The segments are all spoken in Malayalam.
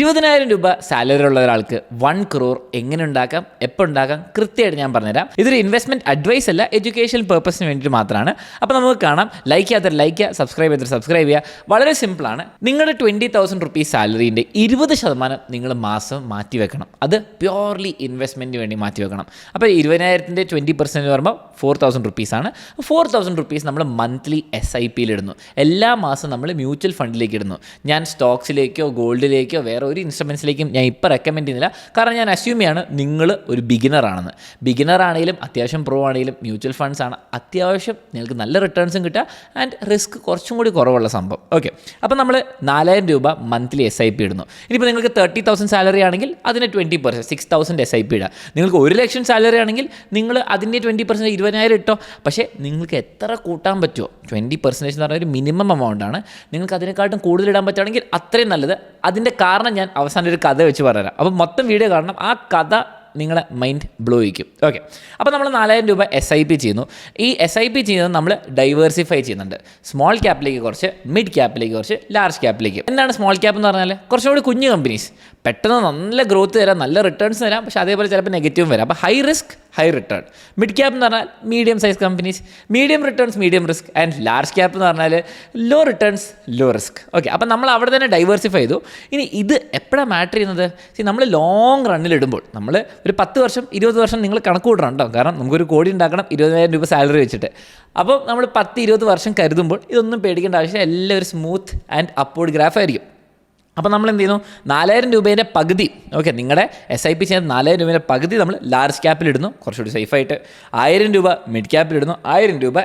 ഇരുപതിനായിരം രൂപ സാലറി ഉള്ള ഒരാൾക്ക് വൺ ക്രോർ എങ്ങനെ ഉണ്ടാക്കാം എപ്പോൾ ഉണ്ടാക്കാം കൃത്യമായിട്ട് ഞാൻ പറഞ്ഞുതരാം. ഇതൊരു ഇൻവെസ്റ്റ്മെന്റ് അഡ്വൈസ് അല്ല എഡ്യൂക്കേഷൻ പർപ്പസിന് വേണ്ടിയിട്ട് മാത്രമാണ്. അപ്പോൾ നമുക്ക് കാണാം ലൈക്ക് ചെയ്യാത്ത ലൈക്ക് ചെയ്യുക സബ്സ്ക്രൈബ് ചെയ്തിട്ട് സബ്സ്ക്രൈബ് ചെയ്യുക. വളരെ സിമ്പിളാണ് നിങ്ങളുടെ ട്വന്റി തൗസൻഡ് റുപ്പീസ് സാലറീന്റെ ഇരുപത് ശതമാനം നിങ്ങൾ മാസം മാറ്റി വെക്കണം. അത് പ്യോർലി ഇൻവെസ്റ്റ്മെന്റിന് വേണ്ടി മാറ്റി വെക്കണം. അപ്പോൾ ഇരുപതിനായിരത്തിന്റെ ട്വന്റി പെർസെന്റ് പറയുമ്പോൾ ഫോർ തൗസൻഡ് റുപ്പീസാണ് ഫോർ തൗസൻഡ് റുപ്പീസ് നമ്മൾ മന്ത്ലി എസ് ഐ പിയിൽ ഇടുന്നു. എല്ലാ മാസം നമ്മൾ മ്യൂച്വൽ ഫണ്ടിലേക്ക് ഇടുന്നു. ഞാൻ സ്റ്റോക്സിലേക്കോ ഗോൾഡിലേക്കോ വേറെ ഒരു ഇൻസ്ട്രുമെൻസിലേക്കും ഞാൻ ഇപ്പോൾ റെക്കമെൻഡ് ചെയ്യുന്നില്ല. കാരണം ഞാൻ അസ്യൂം ചെയ്യാണ് നിങ്ങൾ ഒരു ബിഗിനർ ആണെന്ന്. ബിഗിനർ ആണെങ്കിലും അത്യാവശ്യം പ്രോ ആണെങ്കിലും മ്യൂച്വൽ ഫണ്ട്സ് ആണ്. അത്യാവശ്യം നിങ്ങൾക്ക് നല്ല റിട്ടേൺസും കിട്ടുക ആൻഡ് റിസ്ക് കുറച്ചും കൂടി കുറവുള്ള സംഭവം. ഓക്കെ അപ്പോൾ നമ്മൾ നാലായിരം രൂപ മന്ത്ലി എസ് ഐ പി ഇടുന്നു. ഇനിയിപ്പോൾ നിങ്ങൾക്ക് തേർട്ടി തൗസൻഡ് സാലറി ആണെങ്കിൽ അതിന് twenty percent six thousand S I P ഇടുക. നിങ്ങൾക്ക് ഒരു ലക്ഷം സാലറി ആണെങ്കിൽ നിങ്ങൾ അതിന്റെ ട്വന്റി പെർസെന്റ് ഇരുപതിനായിരം ഇട്ടോ. പക്ഷേ നിങ്ങൾക്ക് എത്ര കൂട്ടാൻ പറ്റുമോ ട്വന്റി പെർസെന്റേജ് എന്ന് പറഞ്ഞാൽ ഒരു മിനിമം എമൗണ്ട് ആണ്. നിങ്ങൾക്ക് അതിനെക്കാട്ടും കൂടുതൽ ഇടാൻ പറ്റുകയാണെങ്കിൽ അത്രയും നല്ലത്. അതിന്റെ കാരണം ഞാൻ അവസാനം ഒരു കഥ വെച്ച് പറയാം അപ്പോൾ മൊത്തം വീഡിയോ കാണണം. ആ കഥ നിങ്ങളെ മൈൻഡ് ബ്ലോ ചെയ്യിക്കും ഓക്കെ അപ്പോൾ നമ്മൾ നാലായിരം രൂപ എസ് ഐ പി ചെയ്യുന്നു. ഈ എസ് ഐ പി ചെയ്യുന്നത് നമ്മൾ ഡൈവേഴ്സിഫൈ ചെയ്യുന്നുണ്ട്. സ്മോൾ ക്യാപ്പിലേക്ക് കുറച്ച് മിഡ് ക്യാപ്പിലേക്ക് കുറച്ച് ലാർജ് ക്യാപ്പിലേക്ക് എന്താണ് സ്മോൾ ക്യാപ്പ് എന്ന് പറഞ്ഞാൽ കുറച്ചുകൂടി കുഞ്ഞു കമ്പനീസ് പെട്ടെന്ന് നല്ല ഗ്രോത്ത് തരാം നല്ല റിട്ടേൺസ് തരാം. പക്ഷേ അതേപോലെ ചിലപ്പോൾ നെഗറ്റീവും വരാം. അപ്പോൾ high risk high return mid cap എന്ന് പറഞ്ഞാൽ medium size companies medium returns medium risk and large cap എന്ന് പറഞ്ഞാൽ low returns low risk okay അപ്പോൾ നമ്മൾ അവിടെ തന്നെ ഡൈവേഴ്സിഫൈ ചെയ്തു. ഇനി ഇത് എപ്പോഴാണ് മാറ്റർ ചെയ്യുന്നത്? സി നമ്മൾ ലോങ് റണ്ണിലിടുമ്പോൾ നമ്മൾ ഒരു പത്ത് വർഷം ഇരുപത് വർഷം നിങ്ങൾ കണക്ക് കൂട്ടണം കേട്ടോ കാരണം നമുക്കൊരു കോടി ഉണ്ടാക്കണം ഇരുപതിനായിരം രൂപ സാലറി വെച്ചിട്ട്. അപ്പോൾ നമ്മൾ പത്ത് ഇരുപത് വർഷം കരുതുമ്പോൾ ഇതൊന്നും പേടിക്കേണ്ട ആവശ്യമില്ല. എല്ലാവരും സ്മൂത്ത് ആൻഡ് അപ്പോർഡ് ഗ്രാഫ് ആയിരിക്കും. അപ്പോൾ നമ്മൾ എന്ത് ചെയ്യുന്നു? നാലായിരം രൂപേന്റെ പകുതി ഓക്കെ നിങ്ങളുടെ എസ് ഐ പി ചെയ്യുന്ന നാലായിരം രൂപേന്റെ പകുതി നമ്മൾ ലാർജ് ക്യാപ്പിലിടുന്നു കുറച്ചുകൂടി സേഫായിട്ട് ആയിരം രൂപ മിഡ് ക്യാപ്പിലിടുന്നു ആയിരം രൂപ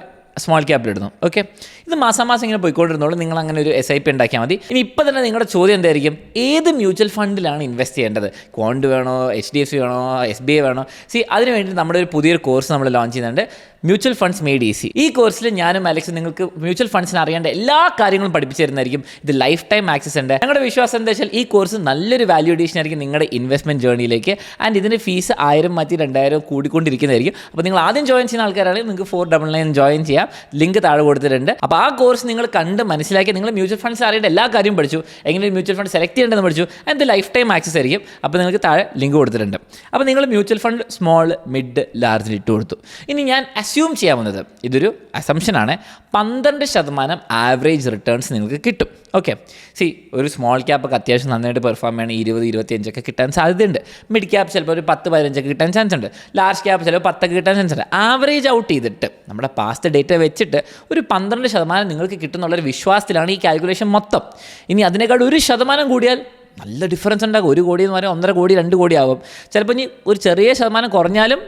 സ്മോൾ ക്യാപ്പിലിടുന്നു ഓക്കെ. ഇത് മാസം മാസം ഇങ്ങനെ പോയിക്കൊണ്ടിരുന്നോളൂ നിങ്ങൾ അങ്ങനെ ഒരു എസ് ഐ പി ഉണ്ടാക്കിയാൽ മതി. ഇനി ഇപ്പോൾ തന്നെ നിങ്ങളുടെ ചോദ്യം എന്തായിരിക്കും? ഏത് മ്യൂച്വൽ ഫണ്ടിലാണ് ഇൻവെസ്റ്റ് ചെയ്യേണ്ടത്? ക്വാണ്ട് വേണോ എച്ച് ഡി എഫ് സി വേണോ എസ് ബി ഐ വേണോ? സി അതിനുവേണ്ടി നമ്മുടെ ഒരു പുതിയൊരു കോഴ്സ് നമ്മൾ ലോഞ്ച് ചെയ്യുന്നുണ്ട്. Mutual funds made easy. ഈ കോഴ്സിൽ ഞാനും അലക്സ് നിങ്ങൾക്ക് മ്യൂച്വൽ ഫണ്ട്സിന് അറിയേണ്ട എല്ലാ കാര്യങ്ങളും പഠിപ്പിച്ചു തരുന്നതായിരിക്കും ഇത് ലൈഫ് ടൈം ആക്സസ് ഉണ്ട്. ഞങ്ങളുടെ വിശ്വാസം എന്താ വെച്ചാൽ ഈ കോഴ്സ് നല്ലൊരു വാല്യൂ അഡീഷൻ ആയിരിക്കും നിങ്ങളുടെ ഇൻവെസ്റ്റ്മെന്റ് ജേർണിയിലേക്ക് ആൻഡ് ഇതിന് ഫീസ് ആയിരം മാറ്റി രണ്ടായിരം കൂടിക്കൊണ്ടിരിക്കുന്നതായിരിക്കും. അപ്പോൾ നിങ്ങൾ ആദ്യം ജോയിൻ ചെയ്യുന്ന ആൾക്കാരാണെങ്കിൽ നിങ്ങൾക്ക് ഫോർ ഡബിൾ നയൻ ജോയിൻ ചെയ്യാം. ലിങ്ക് താഴെ കൊടുത്തിട്ടുണ്ട്. അപ്പോൾ ആ കോഴ്സ് നിങ്ങൾ കണ്ട് മനസ്സിലാക്കി നിങ്ങൾ മ്യൂച്വൽ ഫണ്ട്സ് അറിയേണ്ട എല്ലാ കാര്യം പഠിച്ചു. എങ്ങനെ മ്യൂച്വൽ ഫണ്ട് സെലക്ട് ചെയ്യേണ്ടതെന്ന് പഠിച്ചു. ആൻഡ് ലൈഫ് ടൈം ആക്സസ് ആയിരിക്കും. അപ്പോൾ നിങ്ങൾക്ക് താഴെ ലിങ്ക് കൊടുത്തിട്ടുണ്ട്. അപ്പോൾ നിങ്ങൾ മ്യൂച്വൽ ഫണ്ട് സ്മോൾ മിഡ് ലാർജിൽ ഇട്ട് കൊടുത്തു. ഇനി ഞാൻ അസ്യൂം ചെയ്യാവുന്നത്. ഇതൊരു അസംഷനാണ് പന്ത്രണ്ട് ശതമാനം ആവറേജ് റിട്ടേൺസ് നിങ്ങൾക്ക് കിട്ടും. ഓക്കെ സി ഒരു സ്മോൾ ക്യാപ്പൊക്കെ അത്യാവശ്യം നന്നായിട്ട് പെർഫോം ചെയ്യണം. ഇരുപത് ഇരുപത്തിയഞ്ചൊക്കെ കിട്ടാൻ സാധ്യതയുണ്ട്. മിഡ് ക്യാപ്പ് ചിലപ്പോൾ ഒരു പത്ത് പതിനഞ്ചൊക്കെ കിട്ടാൻ ചാൻസ് ഉണ്ട്. ലാർജ് ക്യാപ്പ് ചിലപ്പോൾ പത്തൊക്കെ കിട്ടാൻ ചാൻസ് ഉണ്ട്. ആവറേജ് ഔട്ട് ചെയ്തിട്ട് നമ്മുടെ പാസ്റ്റ് ഡേറ്റ വെച്ചിട്ട് ഒരു പന്ത്രണ്ട് ശതമാനം നിങ്ങൾക്ക് കിട്ടുന്നുള്ളൊരു വിശ്വാസത്തിലാണ് ഈ കാൽക്കുലേഷൻ മൊത്തം. ഇനി അതിനേക്കാൾ ഒരു ശതമാനം കൂടിയാൽ നല്ല ഡിഫറൻസ് ഉണ്ടാകും. ഒരു കോടി എന്ന് പറഞ്ഞാൽ ഒന്നര കോടി രണ്ട് കോടി ആകും. ചിലപ്പോൾ ഇനി ഒരു ചെറിയ ശതമാനം കുറഞ്ഞാലും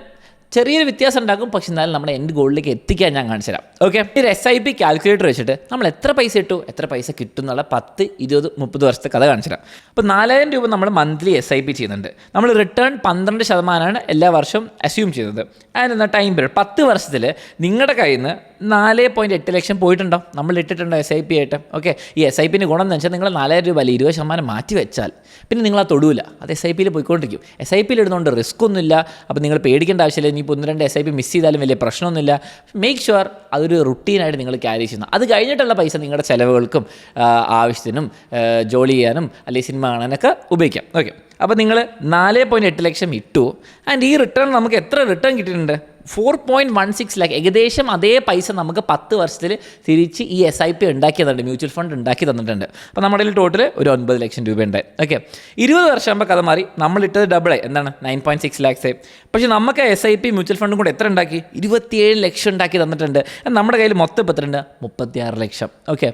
ചെറിയൊരു വ്യത്യാസം ഉണ്ടാക്കും പക്ഷെ എന്നാലും നമ്മുടെ എൻഡ് ഗോളിലേക്ക് എത്തിക്കാൻ ഞാൻ കാണിച്ചു തരാം. ഓക്കെ ഒരു എസ് ഐ പി കാൽക്കുലേറ്റർ വെച്ചിട്ട് നമ്മൾ എത്ര പൈസ ഇട്ടു എത്ര പൈസ കിട്ടും എന്നുള്ള പത്ത് ഇരുപത് മുപ്പത് വർഷത്തെ കഥ കാണിച്ചു തരാം. അപ്പോൾ നാലായിരം രൂപ നമ്മൾ മന്ത്ലി എസ് ഐ പി ചെയ്യുന്നുണ്ട്. നമ്മൾ റിട്ടേൺ പന്ത്രണ്ട് ശതമാനമാണ് എല്ലാ വർഷവും അസ്യൂം ചെയ്യുന്നത്. അതിന് ടൈം പീരീഡ് പത്ത് വർഷത്തിൽ നിങ്ങളുടെ കയ്യിൽ നിന്ന് നാല് പോയിന്റ് എട്ട് ലക്ഷം പോയിട്ടുണ്ടോ? നമ്മൾ ഇട്ടിട്ടുണ്ടോ എസ് ഐ പി ആയിട്ട്? ഓക്കെ ഈ എസ് ഐ പിന്റെ ഗുണം എന്ന് വെച്ചാൽ നിങ്ങൾ നാലായിരം രൂപ അല്ലെങ്കിൽ ഇരുപത് ശതമാനം മാറ്റി വെച്ചാൽ പിന്നെ നിങ്ങൾ ആ തൊടൂല. അത് എസ് ഐ പിയിൽ പോയിക്കൊണ്ടിരിക്കും. എസ് ഐ പിയിൽ ഇടുന്നതുകൊണ്ട് റിസ്ക് ഒന്നുമില്ല. അപ്പോൾ നിങ്ങൾ പേടിക്കേണ്ട ആവശ്യമില്ല. ഇനിയിപ്പോൾ ഒന്ന് രണ്ട് എസ് ഐ പി മിസ് ചെയ്താലും വലിയ പ്രശ്നമൊന്നുമില്ല. മേക്ക് ഷുവർ അതൊരു റുട്ടീനായിട്ട് നിങ്ങൾ ക്യാരി ചെയ്യുന്നു. അത് കഴിഞ്ഞിട്ടുള്ള പൈസ നിങ്ങളുടെ ചിലവുകൾക്കും ആവശ്യത്തിനും ജോലി ചെയ്യാനും അല്ലെങ്കിൽ സിനിമ കാണാനൊക്കെ ഉപയോഗിക്കാം. ഓക്കെ അപ്പോൾ നിങ്ങൾ നാല് പോയിന്റ് എട്ട് ലക്ഷം ഇട്ടു. ആൻഡ് ഈ റിട്ടേൺ നമുക്ക് എത്ര റിട്ടേൺ കിട്ടിയിട്ടുണ്ട്? Four point one six lakh ഏകദേശം അതേ പൈസ നമുക്ക് പത്ത് വർഷത്തിൽ തിരിച്ച് ഈ എസ് ഐ പി ഉണ്ടാക്കി തന്നിട്ടുണ്ട് മ്യൂച്വൽ ഫണ്ട് ഉണ്ടാക്കി തന്നിട്ടുണ്ട്. അപ്പോൾ നമ്മുടെ കയ്യിൽ ടോട്ടൽ ഒരു ഒൻപത് ലക്ഷം രൂപ ഉണ്ട് ഓക്കെ ഇരുപത് വർഷം ആകുമ്പോൾ കഥ മാറി. നമ്മളിട്ടത് ഡബിൾ എന്താണ്? നയൻ പോയിന്റ് സിക്സ് ലാക്സ് പക്ഷേ നമുക്ക് എസ് ഐ പി മ്യൂച്വൽ ഫണ്ടും കൂടെ എത്ര ഉണ്ടാക്കി? ഇരുപത്തിയേഴ് ലക്ഷം ഉണ്ടാക്കി തന്നിട്ടുണ്ട്. നമ്മുടെ കയ്യിൽ മൊത്തം ഇപ്പോൾ എത്ര ഉണ്ട് മുപ്പത്തിയാറ് ലക്ഷം. ഓക്കെ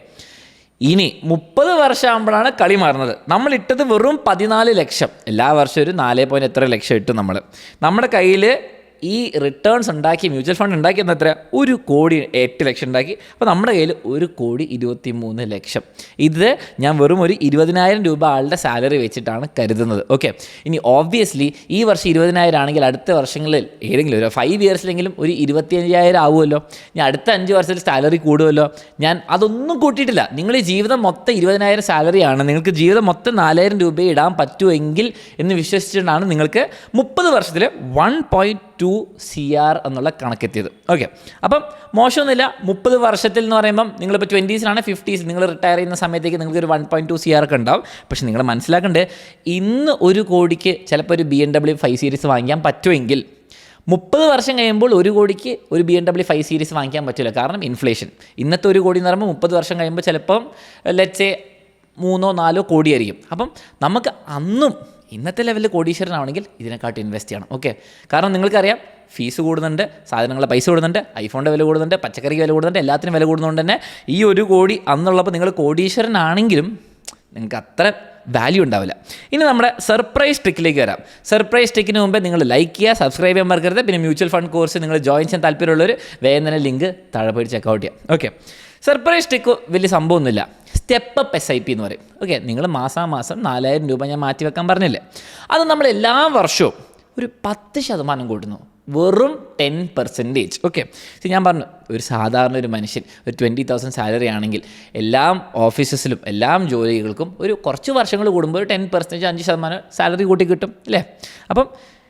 ഇനി മുപ്പത് വർഷമാകുമ്പോഴാണ് കളി മാറുന്നത്. നമ്മൾ ഇട്ടത് വെറും പതിനാല് ലക്ഷം. എല്ലാ വർഷവും ഒരു നാല് പോയിന്റ് എത്ര ലക്ഷം ഇട്ടു നമ്മൾ. നമ്മുടെ കയ്യിൽ ഈ റിട്ടേൺസ് ഉണ്ടാക്കി മ്യൂച്വൽ ഫണ്ട് ഉണ്ടാക്കിയെന്ന് എത്ര ഒരു കോടി എട്ട് ലക്ഷം ഉണ്ടാക്കി. അപ്പോൾ നമ്മുടെ കയ്യിൽ ഒരു കോടി ഇരുപത്തി മൂന്ന് ലക്ഷം. ഇത് ഞാൻ വെറും ഒരു ഇരുപതിനായിരം രൂപ ആളുടെ സാലറി വെച്ചിട്ടാണ് കരുതുന്നത്. ഓക്കെ ഇനി ഓബ്വിയസ്ലി ഈ വർഷം ഇരുപതിനായിരം ആണെങ്കിൽ അടുത്ത വർഷങ്ങളിൽ ഏതെങ്കിലും ഒരു ഫൈവ് ഇയേഴ്സിലെങ്കിലും ഒരു ഇരുപത്തി അഞ്ചായിരം ആവുമല്ലോ. ഞാൻ അടുത്ത അഞ്ച് വർഷത്തിൽ സാലറി കൂടുമല്ലോ. ഞാൻ അതൊന്നും കൂട്ടിയിട്ടില്ല. നിങ്ങൾ ഈ ജീവിതം മൊത്തം ഇരുപതിനായിരം സാലറിയാണ് നിങ്ങൾക്ക് ജീവിതം മൊത്തം നാലായിരം രൂപ ഇടാൻ പറ്റുമെങ്കിൽ എന്ന് വിശ്വസിച്ചിട്ടാണ് നിങ്ങൾക്ക് മുപ്പത് വർഷത്തിൽ one point two C R എന്നുള്ള കണക്കെത്തിയത്. ഓക്കെ അപ്പം മോശമൊന്നുമില്ല. മുപ്പത് വർഷത്തിൽ എന്ന് പറയുമ്പം നിങ്ങളിപ്പോൾ ട്വന്റീസിലാണ് ഫിഫ്റ്റീസ് നിങ്ങൾ റിട്ടയർ ചെയ്യുന്ന സമയത്തേക്ക് നിങ്ങൾക്ക് ഒരു one point two C R ഒക്കെ ഉണ്ടാവും. പക്ഷേ നിങ്ങൾ മനസ്സിലാക്കേണ്ടത് ഇന്ന് ഒരു കോടിക്ക് ചിലപ്പോൾ ഒരു B M W five series വാങ്ങിക്കാൻ പറ്റുമെങ്കിൽ മുപ്പത് വർഷം കഴിയുമ്പോൾ ഒരു കോടിക്ക് ഒരു B M W five series വാങ്ങിക്കാൻ പറ്റില്ല. കാരണം ഇൻഫ്ലേഷൻ ഇന്നത്തെ ഒരു കോടി എന്ന് പറയുമ്പോൾ മുപ്പത് വർഷം കഴിയുമ്പോൾ ചിലപ്പം ലെറ്റ്സേ മൂന്നോ നാലോ കോടിയായിരിക്കും. അപ്പം നമുക്ക് അന്നും ഇന്നത്തെ ലെവലിൽ കോടീശ്വരനാണെങ്കിൽ ഇതിനെക്കാട്ടി ഇൻവെസ്റ്റ് ചെയ്യണം. ഓക്കെ കാരണം നിങ്ങൾക്കറിയാം ഫീസ് കൂടുന്നുണ്ട് സാധനങ്ങളുടെ പൈസ കൂടുന്നുണ്ട് ഐഫോണിന്റെ വില കൂടുന്നുണ്ട് പച്ചക്കറിക്ക് വില കൂടുന്നുണ്ട് എല്ലാത്തിനും വില കൂടുന്നതുകൊണ്ട് തന്നെ ഈ ഒരു കോടി അന്നുള്ളപ്പോൾ നിങ്ങൾ കോടീശ്വരനാണെങ്കിലും നിങ്ങൾക്ക് അത്ര വാല്യൂ ഉണ്ടാവില്ല. ഇനി നമ്മുടെ സർപ്രൈസ് ട്രിക്കിലേക്ക് വരാം. സർപ്രൈസ് ട്രിക്കിന് മുമ്പേ നിങ്ങൾ ലൈക്ക് ചെയ്യുക സബ്സ്ക്രൈബ് ചെയ്യാൻ മറക്കരുത്. പിന്നെ മ്യൂച്വൽ ഫണ്ട് കോഴ്സ് നിങ്ങൾ ജോയിൻ ചെയ്യാൻ താല്പര്യമുള്ളവർ വേഗം തന്നെ ലിങ്ക് താഴെ പോയി ചെക്കൗട്ട് ചെയ്യാം ഓക്കെ സർപ്രൈസ് ട്രിക്ക് വലിയ സംഭവമൊന്നുമില്ല. Step up S I P എന്ന് പറയും. ഓക്കെ നിങ്ങൾ മാസാമാസം നാലായിരം രൂപ ഞാൻ മാറ്റി വെക്കാൻ പറഞ്ഞില്ലേ? അത് നമ്മൾ എല്ലാ വർഷവും ഒരു പത്ത് ശതമാനം കൂട്ടുന്നു. വെറും ടെൻ പെർസെന്റേജ് ഓക്കെ ഞാൻ പറഞ്ഞു ഒരു സാധാരണ ഒരു മനുഷ്യൻ ഒരു ട്വന്റി തൗസൻഡ് സാലറി ആണെങ്കിൽ എല്ലാം ഓഫീസസിലും എല്ലാം ജോലികൾക്കും ഒരു കുറച്ച് വർഷങ്ങൾ കൂടുമ്പോൾ ഒരു ടെൻ പെർസെന്റേജ് അഞ്ച് ശതമാനം സാലറി കൂട്ടി കിട്ടും അല്ലേ അപ്പം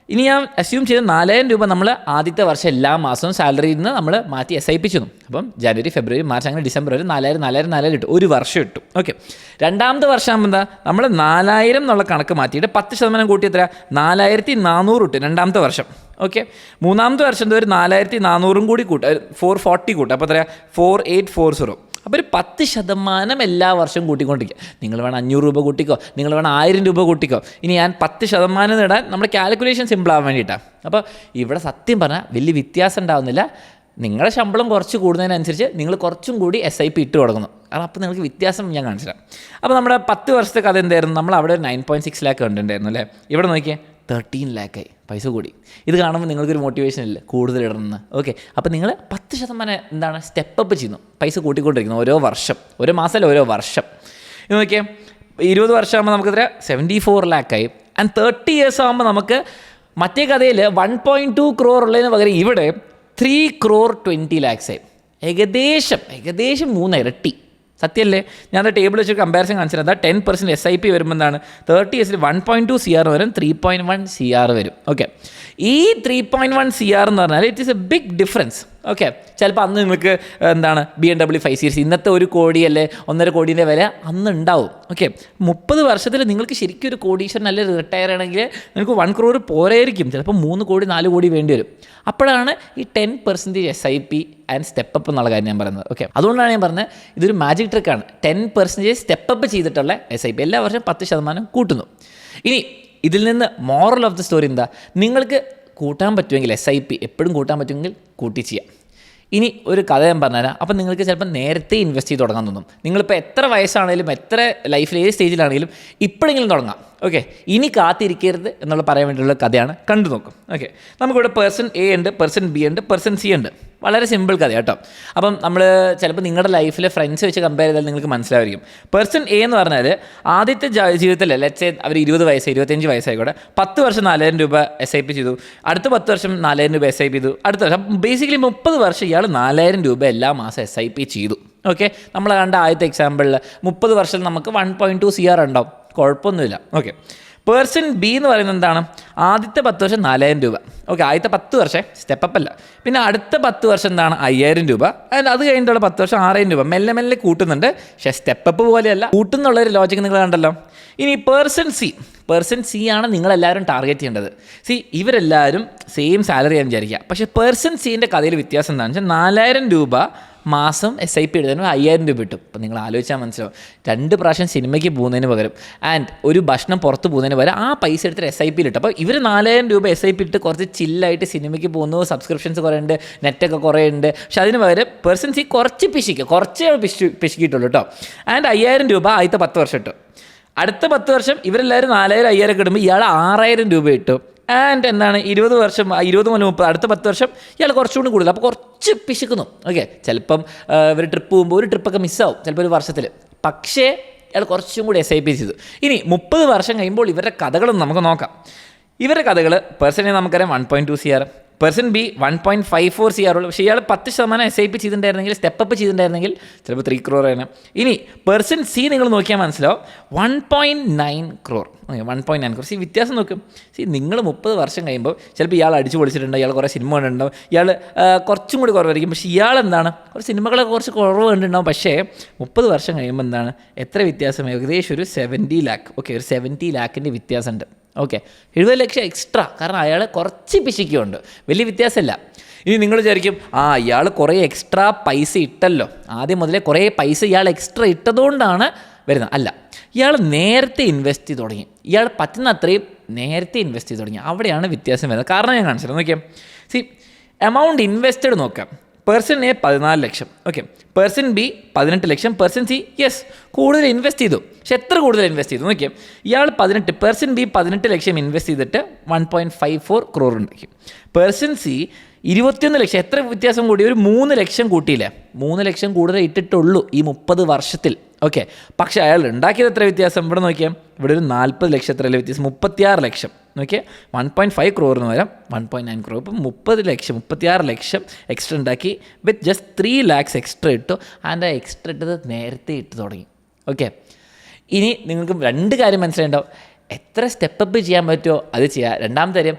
ഇനി ഞാൻ അസ്യൂം ചെയ്ത നാലായിരം രൂപ നമ്മൾ ആദ്യത്തെ വർഷം എല്ലാ മാസവും സാലറിയിൽ നിന്ന് നമ്മൾ മാറ്റി എസ് ഐ പി ചെന്നു അപ്പം ജനുവരി ഫെബ്രുവരി മാർച്ച് അങ്ങനെ ഡിസംബർ വരെ നാലായിരം നാലായിരം നാലായിരം ഇട്ടു. ഒരു വർഷം ഇട്ടു. ഓക്കെ രണ്ടാമത്തെ വർഷം എന്താ? നമ്മൾ നാലായിരം എന്നുള്ള കണക്ക് മാറ്റിയിട്ട് പത്ത് ശതമാനം കൂട്ടി എത്ര നാലായിരത്തി നാനൂറ് ഇട്ടു. രണ്ടാമത്തെ വർഷം. ഓക്കെ മൂന്നാമത്തെ വർഷം ഒരു നാലായിരത്തി നാനൂറും കൂടി കൂട്ടുക ഫോർ ഫോർട്ടി കൂട്ടുക അപ്പോൾ എത്രയാണ് ഫോർ എയ്റ്റ് ഫോർ സീറോ അപ്പോൾ ഒരു പത്ത് ശതമാനം എല്ലാ വർഷവും കൂട്ടിക്കൊണ്ടിരിക്കുക. നിങ്ങൾ വേണം അഞ്ഞൂറ് രൂപ കൂട്ടിക്കോ നിങ്ങൾ വേണം ആയിരം രൂപ കൂട്ടിക്കോ. ഇനി ഞാൻ പത്ത് ശതമാനം നേടാൻ നമ്മുടെ കാൽക്കുലേഷൻ സിമ്പിൾ ആവാൻ വേണ്ടിയിട്ടാണ് അപ്പോൾ ഇവിടെ സത്യം പറഞ്ഞാൽ വലിയ വ്യത്യാസം ഉണ്ടാവുന്നില്ല. നിങ്ങളുടെ ശമ്പളം കുറച്ച് കൂടുന്നതിനനുസരിച്ച് നിങ്ങൾ കുറച്ചും കൂടി എസ് ഐ പി ഇട്ട് തുടങ്ങുന്നു. കാരണം അപ്പോൾ നിങ്ങൾക്ക് വ്യത്യാസം ഞാൻ കാണിച്ചു തരാം അപ്പോൾ നമ്മുടെ പത്ത് വർഷത്തെ കഥ എന്തായിരുന്നു? നമ്മൾ അവിടെ ഒരു നയൻ പോയിന്റ് സിക്സ് ലാക്ക് കണ്ടിട്ടുണ്ടായിരുന്നു അല്ലേ? ഇവിടെ നോക്കിയേ. തേർട്ടീൻ ലാക്കായി പൈസ കൂടി. ഇത് കാണുമ്പോൾ നിങ്ങൾക്കൊരു മോട്ടിവേഷൻ ഇല്ല. കൂടുതൽ ഇടണമെന്ന്. ഓക്കെ അപ്പോൾ നിങ്ങൾ പത്ത് ശതമാനം എന്താണ് സ്റ്റെപ്പ് അപ്പ് ചെയ്യുന്നു. പൈസ കൂട്ടിക്കൊണ്ടിരിക്കുന്നു. ഓരോ വർഷം. ഓരോ മാസമല്ല ഓരോ വർഷം. ഇത് നോക്കിയാൽ ഇരുപത് വർഷമാകുമ്പോൾ നമുക്ക് എത്ര സെവന്റി ഫോർ ലാക്കായി ആൻഡ് തേർട്ടി ഇയേഴ്സ് ആകുമ്പോൾ നമുക്ക് മറ്റേ കഥയിൽ വൺ പോയിന്റ് ടു ക്രോർ ഉള്ളതിന് പകരം ഇവിടെ ത്രീ ക്രോർ ട്വന്റി ലാക്സായി ഏകദേശം ഏകദേശം മൂന്ന് ഇരട്ടി. സത്യമല്ലേ ഞാൻ അത് ടേബിൾ വെച്ച് കമ്പാരിസൺ കാണിച്ചത് എന്താ ten percent S I P വരുമ്പോൾ എന്താണ് thirty ഇയേഴ്സിൽ one point two C R വരും three point one C R വരും. ഓക്കെ ഈ three point one C R എന്ന് പറഞ്ഞാൽ it is a big difference okay ചിലപ്പോൾ അന്ന് നിങ്ങൾക്ക് എന്താണ് B M W five series ഇന്നത്തെ ഒരു കോടി അല്ലേ ഒന്നര കോടീന്റെ വില അന്ന് ഉണ്ടാവും. ഓക്കെ മുപ്പത് വർഷത്തിൽ നിങ്ങൾക്ക് ശരിക്കും ഒരു കോടീശ്വരൻ അല്ലെ റിട്ടയർ ആണെങ്കിൽ നിങ്ങൾക്ക് വൺ ക്രോർ പോരായിരിക്കും. ചിലപ്പോൾ മൂന്ന് കോടി നാല് കോടി വേണ്ടി വരും. അപ്പോഴാണ് ഈ ten percentage S I P and step up എന്നുള്ള കാര്യം ഞാൻ പറയുന്നത്. ഓക്കെ അതുകൊണ്ടാണ് ഞാൻ പറഞ്ഞത് ഇതൊരു മാജിക് ട്രിക്കാണ് ടെൻ പെർസെന്റേജ് സ്റ്റെപ്പ് അപ്പ് ചെയ്തിട്ടുള്ള എസ് ഐ പി എല്ലാ വർഷവും പത്ത് ശതമാനം കൂട്ടുന്നു. ഇനി ഇതിൽ നിന്ന് മോറൽ ഓഫ് ദി സ്റ്റോറി എന്താ? നിങ്ങൾക്ക് കൂട്ടാൻ പറ്റുമെങ്കിൽ എസ് ഐ പി എപ്പോഴും കൂട്ടാൻ പറ്റുമെങ്കിൽ കൂട്ടി ചെയ്യാം. ഇനി ഒരു കഥ ഞാൻ പറഞ്ഞുതരാം. അപ്പം നിങ്ങൾക്ക് ചിലപ്പോൾ നേരത്തെ ഇൻവെസ്റ്റ് ചെയ്ത് തുടങ്ങാൻ തോന്നും. നിങ്ങളിപ്പോൾ എത്ര വയസ്സാണെങ്കിലും എത്ര ലൈഫിൽ ഏത് സ്റ്റേജിലാണെങ്കിലും ഇപ്പോഴെങ്കിലും തുടങ്ങാം. ഓക്കെ ഇനി കാത്തിരിക്കരുത് എന്നുള്ള പറയാൻ വേണ്ടിയുള്ള കഥയാണ് കണ്ടു നോക്കും ഓക്കെ നമുക്കിവിടെ പേഴ്സൺ എ ഉണ്ട് പേഴ്സൺ ബി ഉണ്ട് പേഴ്സൺ സി ഉണ്ട്. വളരെ സിമ്പിൾ കഥ കേട്ടോ. അപ്പം നമ്മൾ ചിലപ്പോൾ നിങ്ങളുടെ ലൈഫിലെ ഫ്രണ്ട്സ് വെച്ച് കമ്പയർ ചെയ്താൽ നിങ്ങൾക്ക് മനസ്സിലായിരിക്കും. പേഴ്സൺ എ എന്ന് പറഞ്ഞാൽ ആദ്യത്തെ ജീവിതത്തിൽ ലെറ്റ്സ് അവർ ഇരുപത് വയസ്സ് ഇരുപത്തഞ്ച് വയസ്സായിക്കോട്ടെ പത്ത് വർഷം നാലായിരം രൂപ എസ് ഐ പി ചെയ്തു. അടുത്ത പത്ത് വർഷം നാലായിരം രൂപ എസ് ഐ പി ചെയ്തു. അടുത്ത വർഷം ബേസിക്കലി മുപ്പത് വർഷം ഇയാൾ നാലായിരം രൂപ എല്ലാ മാസം എസ് ഐ പി ചെയ്തു. ഓക്കെ നമ്മൾ കണ്ട ആദ്യത്തെ എക്സാമ്പിളിൽ മുപ്പത് വർഷം നമുക്ക് one point two C R ഉണ്ടാവും. കുഴപ്പമൊന്നുമില്ല. ഓക്കെ പേഴ്സൺ ബി എന്ന് പറയുന്നത് എന്താണ്? ആദ്യത്തെ പത്ത് വർഷം നാലായിരം രൂപ. ഓക്കെ ആദ്യത്തെ പത്ത് വർഷം സ്റ്റെപ്പ് അപ്പ് അല്ല. പിന്നെ അടുത്ത പത്ത് വർഷം എന്താണ്? അയ്യായിരം രൂപ. അത് കഴിഞ്ഞിട്ടുള്ള പത്ത് വർഷം ആറായിരം രൂപ. മെല്ലെ മെല്ലെ കൂട്ടുന്നുണ്ട്. പക്ഷേ സ്റ്റെപ്പ് പോലെയല്ല. കൂട്ടുന്നുള്ള ഒരു ലോജിക് നിങ്ങൾ കണ്ടല്ലോ. ഇനി പേഴ്സൺ സി. പേഴ്സൺ സി ആണ് നിങ്ങളെല്ലാവരും ടാർഗറ്റ് ചെയ്യേണ്ടത്. സി ഇവരെല്ലാവരും സെയിം സാലറി ആണ് വിചാരിക്കുക. പക്ഷേ പേഴ്സൺ സീന്റെ കഥയിൽ വ്യത്യാസം എന്താണെന്ന് വെച്ചാൽ നാലായിരം രൂപ മാസം എസ് ഐ പി എടുത്തതിന് അയ്യായിരം രൂപ കിട്ടും. അപ്പം നിങ്ങൾ ആലോചിച്ചാൽ മനസ്സിലാവും. രണ്ട് പ്രാവശ്യം സിനിമയ്ക്ക് പോകുന്നതിന് പകരം ആൻഡ് ഒരു ഭക്ഷണം പുറത്ത് പോകുന്നതിന് പകരം ആ പൈസ എടുത്തിട്ട് എസ് ഐ പിയിൽ ഇട്ടു. അപ്പോൾ ഇവർ നാലായിരം രൂപ എസ് ഐ പി ഇട്ട് കുറച്ച് ചില്ലായിട്ട് സിനിമയ്ക്ക് പോകുന്നു. സബ്സ്ക്രിപ്ഷൻസ് കുറേ ഉണ്ട് നെറ്റൊക്കെ കുറേ ഉണ്ട് പക്ഷെ അതിന് പകരം പേഴ്സൺസ് ഈ കുറച്ച് പിശിക്കുക കുറച്ചേ പിശു പിശിക്കിയിട്ടുള്ളൂ കേട്ടോ. ആൻഡ് അയ്യായിരം രൂപ ആദ്യത്തെ പത്ത് വർഷം ഇട്ടു. അടുത്ത പത്ത് വർഷം ഇവരെല്ലാവരും നാലായിരം അയ്യായിരം ഒക്കെ ഇടുമ്പോൾ ഇയാൾ ആറായിരം രൂപ ഇട്ടു. ആൻഡ് എന്താണ്? ഇരുപത് വർഷം ഇരുപത് മുതൽ മുപ്പത് അടുത്ത പത്ത് വർഷം ഇയാൾ കുറച്ചുകൂടി കൂടുതൽ. അപ്പോൾ കുറച്ച് പിശുക്കുന്നു. ഓക്കെ ചിലപ്പം ഇവർ ട്രിപ്പ് പോകുമ്പോൾ ഒരു ട്രിപ്പൊക്കെ മിസ്സാവും ചിലപ്പോൾ ഒരു വർഷത്തിൽ പക്ഷേ ഇയാൾ കുറച്ചും കൂടി എസ് ഐ പി ചെയ്തു. ഇനി മുപ്പത് വർഷം കഴിയുമ്പോൾ ഇവരുടെ കഥകളും നമുക്ക് നോക്കാം. ഇവരുടെ കഥകൾ പേഴ്സണലി നമുക്കറിയാം. One point two C R person B one point five four C R ഉള്ളൂ. പക്ഷേ ഇയാൾ പത്ത് ശതമാനം എസ് ഐ പി ചെയ്തിട്ടുണ്ടായിരുന്നെങ്കിൽ സ്റ്റെപ്പ് അപ്പ് ചെയ്തിട്ടുണ്ടായിരുന്നെങ്കിൽ ചിലപ്പോൾ ത്രീ ക്രോർ ആണ്. ഇനി പേഴ്സൺ സി നിങ്ങൾ നോക്കിയാൽ മനസ്സിലാവും. One point nine crore one point nine കുറച്ച് വ്യത്യാസം നോക്കും. സി നിങ്ങൾ മുപ്പത് വർഷം കഴിയുമ്പോൾ ചിലപ്പോൾ ഇയാൾ അടിച്ചു പൊളിച്ചിട്ടുണ്ട്? ഇയാൾ കുറേ സിനിമ കണ്ടിട്ടുണ്ടാവും ഇയാൾ കുറച്ചും കൂടി കുറവായിരിക്കും. പക്ഷേ ഇയാൾ എന്താണ്? കുറച്ച് സിനിമകളൊക്കെ കുറച്ച് കുറവ് കണ്ടിട്ടുണ്ടാവും. പക്ഷേ മുപ്പത് വർഷം കഴിയുമ്പോൾ എന്താണ്? എത്ര വ്യത്യാസം? ഏകദേശം ഒരു സെവന്റി ലാക്ക് ഓക്കെ ഒരു സെവന്റി ലാക്കിന്റെ വ്യത്യാസമുണ്ട്. ഓക്കെ എഴുപത് ലക്ഷം എക്സ്ട്രാ കാരണം അയാൾ കുറച്ച് പിശിക്കുന്നുണ്ട് വലിയ വ്യത്യാസമില്ല. ഇനി നിങ്ങൾ വിചാരിക്കും ആ ഇയാൾ കുറേ എക്സ്ട്രാ പൈസ ഇട്ടല്ലോ. ആദ്യം മുതലേ കുറേ പൈസ ഇയാൾ എക്സ്ട്രാ ഇട്ടതുകൊണ്ടാണ് വരുന്നത്. അല്ല. ഇയാൾ നേരത്തെ ഇൻവെസ്റ്റ് ചെയ്ത് തുടങ്ങി. ഇയാൾ പറ്റുന്ന അത്രയും നേരത്തെ ഇൻവെസ്റ്റ് ചെയ്ത് തുടങ്ങി. അവിടെയാണ് വ്യത്യാസം വരുന്നത്. കാരണം ഞാൻ കാണിച്ചത് നോക്കിയാൽ സി എമൗണ്ട് ഇൻവെസ്റ്റഡ് നോക്കാം. പേഴ്സൺ എ പതിനാല് ലക്ഷം. ഓക്കെ പേഴ്സൺ ബി പതിനെട്ട് ലക്ഷം. പേഴ്സൺ സി യെസ് കൂടുതൽ ഇൻവെസ്റ്റ് ചെയ്തു. പക്ഷെ എത്ര കൂടുതൽ ഇൻവെസ്റ്റ് ചെയ്തു? നോക്കിയാൽ ഇയാൾ പതിനെട്ട് പേഴ്സൺ ബി പതിനെട്ട് ലക്ഷം ഇൻവെസ്റ്റ് ചെയ്തിട്ട് one point five four crore ഉണ്ടാക്കി പേഴ്സൺ സി ഇരുപത്തിയൊന്ന് ലക്ഷം. എത്ര വ്യത്യാസം കൂടി? ഒരു മൂന്ന് ലക്ഷം കൂട്ടിയില്ലേ? മൂന്ന് ലക്ഷം കൂടുതൽ ഇട്ടിട്ടുള്ളൂ ഈ മുപ്പത് വർഷത്തിൽ. ഓക്കെ. പക്ഷേ അയാൾ ഉണ്ടാക്കിയത് എത്ര വ്യത്യാസം? ഇവിടെ നോക്കിയാൽ ഇവിടെ ഒരു നാൽപ്പത് ലക്ഷത്തിലെ വ്യത്യാസം? മുപ്പത്തിയാറ് ലക്ഷം. നോക്കിയാൽ വൺ പോയിന്റ് ഫൈവ് ക്രോറിന് പകരം വൺ പോയിന്റ് നയൻ ക്രോർ ഇപ്പം മുപ്പത് ലക്ഷം മുപ്പത്തിയാറ് ലക്ഷം എക്സ്ട്രാ ഉണ്ടാക്കി with just three lakhs extra ഇട്ടു. ആൻഡ് ആ എക്സ്ട്രാ ഇട്ടത് നേരത്തെ ഇട്ട് തുടങ്ങി. ഓക്കെ. ഇനി നിങ്ങൾക്ക് രണ്ട് കാര്യം മനസ്സിലായിട്ടുണ്ടാവും. എത്ര സ്റ്റെപ്പ് അപ്പ് ചെയ്യാൻ പറ്റുമോ? അത് ചെയ്യുക രണ്ടാമത്തെ കാര്യം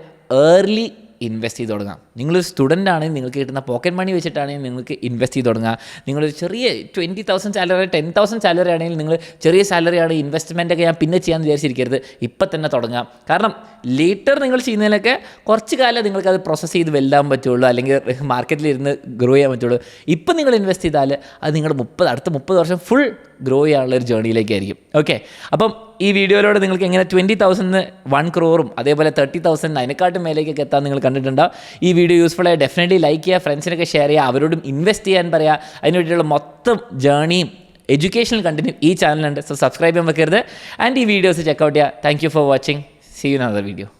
ഏർലി ഇൻവെസ്റ്റ് ചെയ്ത് തുടങ്ങാം. നിങ്ങളൊരു സ്റ്റുഡന്റ് ആണെങ്കിൽ നിങ്ങൾക്ക് കിട്ടുന്ന പോക്കറ്റ് മണി വെച്ചിട്ടാണെങ്കിൽ നിങ്ങൾക്ക് ഇൻവെസ്റ്റ് ചെയ്ത് തുടങ്ങുക നിങ്ങളൊരു ചെറിയ twenty thousand salary ten thousand salary ആണെങ്കിൽ നിങ്ങൾ ചെറിയ സാലറി ആണ് ഇൻവെസ്റ്റ്മെന്റ് ഒക്കെ ഞാൻ പിന്നെ ചെയ്യാമെന്ന് വിചാരിച്ചിരിക്കരുത്. ഇപ്പം തന്നെ തുടങ്ങാം. കാരണം ലേറ്റർ നിങ്ങൾ ചെയ്യുന്നതിനൊക്കെ കുറച്ച് കാലം നിങ്ങൾക്ക് അത് പ്രോസസ്സ് ചെയ്ത് വെല്ലാൻ പറ്റുള്ളൂ. അല്ലെങ്കിൽ മാർക്കറ്റിൽ ഇരുന്ന് ഗ്രോ ചെയ്യാൻ പറ്റുള്ളൂ. ഇപ്പം നിങ്ങൾ ഇൻവെസ്റ്റ് ചെയ്താൽ അത് നിങ്ങളുടെ മുപ്പത് അടുത്ത മുപ്പത് വർഷം ഫുൾ ഗ്രോ ചെയ്യാനുള്ള ഒരു ജേണിയിലേക്കായിരിക്കും ഓക്കെ അപ്പം ഈ വീഡിയോയിലൂടെ നിങ്ങൾക്ക് എങ്ങനെ ട്വന്റി തൗസൻഡ് വൺ ക്രോറും അതേപോലെ തേർട്ടി തൗസൻഡ് അതിനെക്കാട്ടും മേലേക്കൊക്കെ എത്താൻ നിങ്ങൾ കണ്ടിട്ടുണ്ട്. ഈ വീഡിയോ യൂസ്ഫുൾ ആയി ഡെഫിനറ്റ്ലി ലൈക്ക് ചെയ്യുക ഫ്രണ്ട്സിനൊക്കെ ഷെയർ ചെയ്യുക അവരോടും ഇൻവെസ്റ്റ് ചെയ്യാൻ പറയുക അതിനുവേണ്ടിയുള്ള മൊത്തം ജേണിയും എഡ്യൂക്കേഷണൽ കണ്ടിന്യൂ ഈ ചാനലുണ്ട് സോ സബ്സ്ക്രൈബ് ചെയ്യാൻ വെക്കരുത് ആൻഡ് ഈ വീഡിയോസ് ചെക്കൗട്ട് ചെയ്യുക. Thank you for watching see you another video